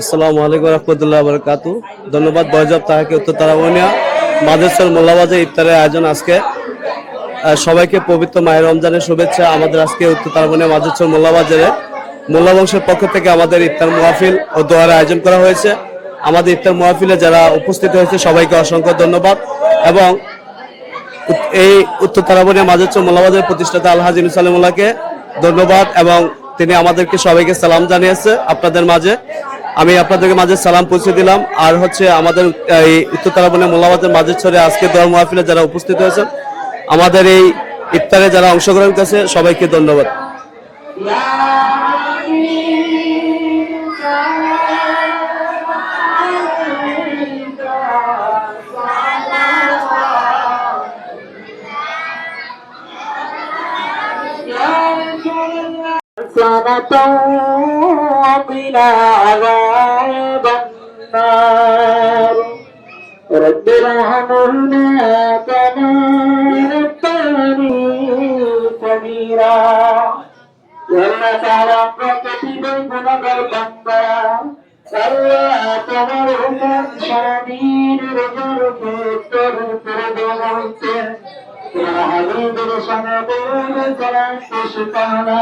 আসসালামু আলাইকুম রহমতুল্লাহ বরকাত ধন্যবাদ বয়জব তাহাকে উত্তর তারাবনিয়া মাদেশ্বর মোল্লাবাজে ইফতারের আয়োজন আজকে। সবাইকে পবিত্র মায়ের রমজানের শুভেচ্ছা। আমাদের আজকে উত্তর তারাবনিয়া মাদেশ্বর মোল্লাবাজারে। মোল্লা বংশের পক্ষ থেকে আমাদের ইফতার মুহাফিল ও দোয়ার আয়োজন করা হয়েছে। আমাদের ইফতার মুহাফিলে যারা উপস্থিত হয়েছে, সবাইকে অসংখ্য ধন্যবাদ। এবং এই উত্তর তারাবনিয়া মাদেশ্বর মোল্লাবাজারের প্রতিষ্ঠাতা আলহাজ ইনুসালিমুল্লাহকে ধন্যবাদ। এবং তিনি আমাদেরকে সবাইকে সালাম জানিয়েছে আপনাদের মাঝে। আমি আপনাদেরকে মাঝে সালাম পৌঁছে দিলাম। আর হচ্ছে আমাদের, এই উত্তর তারাবনে মোল্লাবাদের মাঝের ছড়ে আজকে দল মাহফিলে যারা উপস্থিত হয়েছেন, আমাদের এই ইফতারে যারা অংশগ্রহণ করেছে, সবাইকে ধন্যবাদ। سنة وقنا عذاب النار رب ارحمنا كما ربياني كبيرا يلا تعالى প্রকৃতির গুণগার বান্দা আল্লাহ তোমার হুকুম স্বামীর রোজার উত্তর করে দেওয়া হচ্ছে হাবিবের সমাবেশ করা শেষ পাওনা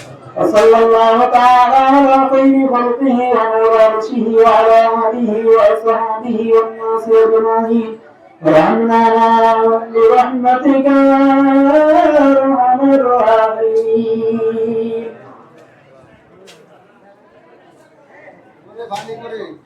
وصلى الله تعالى على خير خلقه وعلى عرشه وعلى آله وأصحابه والناس أجمعين ورحمنا برحمتك يا أرحم الراحمين Thank you.